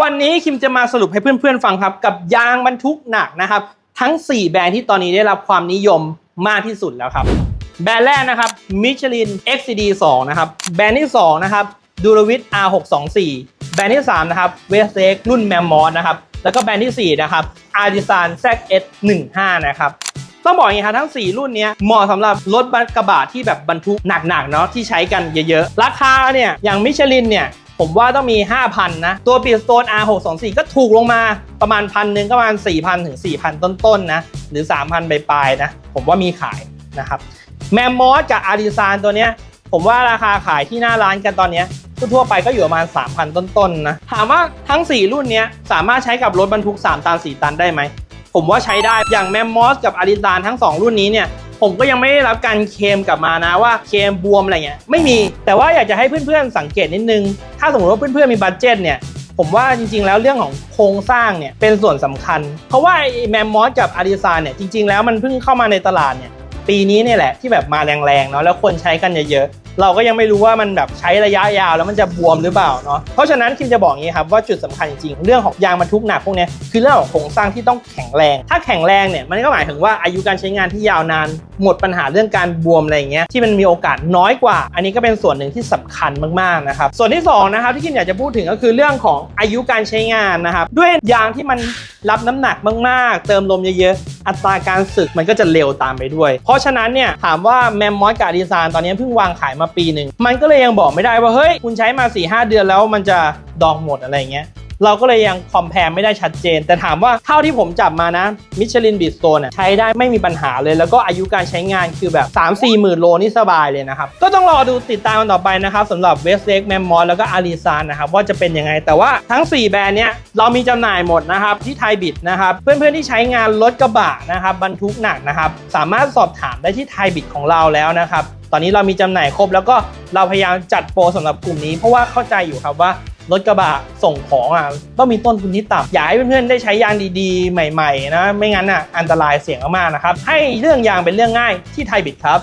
วันนี้คิมจะมาสรุปให้เพื่อนๆฟังครับ กับยางบรรทุกหนักนะครับ ทั้ง 4 แบรนด์ที่ตอนนี้ได้รับความนิยมมากที่สุดแล้วครับ แบรนด์แรกนะครับมิชลิน XCD 2นะครับแบรนด์ที่2นะครับดูรวิท R624 แบรนด์ที่3นะครับเวสเ k รุ่นแมมมอสนะครับแล้วก็แบรนด์ทีสี่4นะครับ Artisan ZS15 นะครับต้องบอกอย่างนี้ครับทั้ง 4 รุ่นเนี้ยเหมาะสำหรับรถกระบะที่แบบบรรทุกหนักๆเนาะที่ใช้กันเยอะๆ ราคาเนี่ยอย่างมิชลินเนี่ย ผมว่าต้องมี 5,000 นะ ตัวปีสโตน R624 ก็ถูกลงมาประมาณพันหนึ่งก็ประมาณ 4,000 ถึง 4,000 ต้นๆนนะ หรือ 3,000 ปลายๆนะ ผมว่ามีขายนะครับ แมมมอสกับอาริซานตัวเนี้ย ผมว่าราคาขายที่หน้าร้านกันตอนเนี้ยทั่วไปก็อยู่ประมาณ 3,000 ต้นๆนะ ถามว่าทั้ง 4 รุ่นเนี้ยสามารถใช้กับรถบรรทุก 3 ตัน 4 ตันได้ไหม ผมว่าใช้ได้ อย่างแมมมอสกับอาริซานทั้ง 2 รุ่นนี้เนี่ย ผมก็ยังไม่ได้รับการเคมกลับมานะว่าเคมบวมอะไรเงี้ยไม่มีแต่ว่าอยากจะให้เพื่อนๆสังเกตนิดนึง ถ้าสมมติว่าเพื่อนๆมีบัตเจ็ตเนี่ยผมว่าจริงๆ แล้วเรื่องของโครงสร้างเนี่ยเป็นส่วนสำคัญ เพราะว่าแมมมอสกับอาริซานเนี่ยจริงๆ แล้วมันเพิ่งเข้ามาในตลาดเนี่ยปีนี้เนี่ยแหละที่แบบมาแรงๆเนาะแล้วคนใช้กันเยอะๆ เราก็ยังไม่รู้ว่ามันแบบใช้ระยะยาวแล้วมันจะบวมหรือเปล่าเนาะเพราะฉะนั้นคิมจะบอกอย่างนี้ครับว่าจุดสำคัญจริงๆเรื่องของยางบรรทุกหนักพวกนี้คือเรื่องของโครงสร้างที่ต้องแข็งแรง ถ้าแข็งแรงเนี่ยมันก็หมายถึงว่าอายุการใช้งานที่ยาวนาน หมดปัญหาเรื่องการบวมอะไรเงี้ยที่มันมีโอกาสน้อยกว่า อันนี้ก็เป็นส่วนหนึ่งที่สำคัญมากๆนะครับส่วนที่สองนะครับที่คิมอยากจะพูดถึงก็คือเรื่องของอายุการใช้งานนะครับด้วยยางที่มันรับน้ำหนักมากๆ เติมลมเยอะๆ อัตราการสึกมันก็จะเร็วตามไปด้วย เพราะฉะนั้นเนี่ยถามว่าแมมมอสกับดีซานตอนนี้เพิ่งวางขายมาปีหนึ่งมันก็เลยยังบอกไม่ได้ว่าเฮ้ยคุณใช้มา4ีหเดือนแล้วมันจะดองหมดอะไรเงี้ย เราก็เลยยังคอมเพลไม่ได้ชัดเจน แต่ถามว่าเท่าที่ผมจับมานะมิชลินบิสโตนใช้ได้ไม่มีปัญหาเลย แล้วก็อายุการใช้งานคือแบบ 3 4 หมื่นโลนี่สบายเลยนะครับ ก็ต้องรอดูติดตามกันต่อไปนะครับสำหรับเวสเ a กแมมมอสแล้วก็อารีซานนะครับว่าจะเป็นยังไง แต่ว่าทั้ง 4 แบรนด์เนี้ยเรามีจำหน่ายหมดนะครับที่ไทยบิดนะครับเพื่อนๆที่ใช้งานรถกระบะนะครับบรรทุกหนักนะครับสามารถสอบถามได้ที่ไทยบิดของเราแล้วนะครับตอนนี้เรามีจำหน่ายครบแล้วก็เราพยายามจัดโปรสำหรับกลุ่มนี้เพราะว่าเข้าใจอยู่ครับว่า รถกระบะส่งของอะต้องมีต้นทุนที่ต่ำอยากให้เพื่อนๆได้ใช้ยางดีๆ ใหม่ ๆ นะ ไม่งั้นอะอันตรายเสี่ยงมากๆนะครับให้เรื่องยางเป็นเรื่องง่ายที่ไทยบิดครับ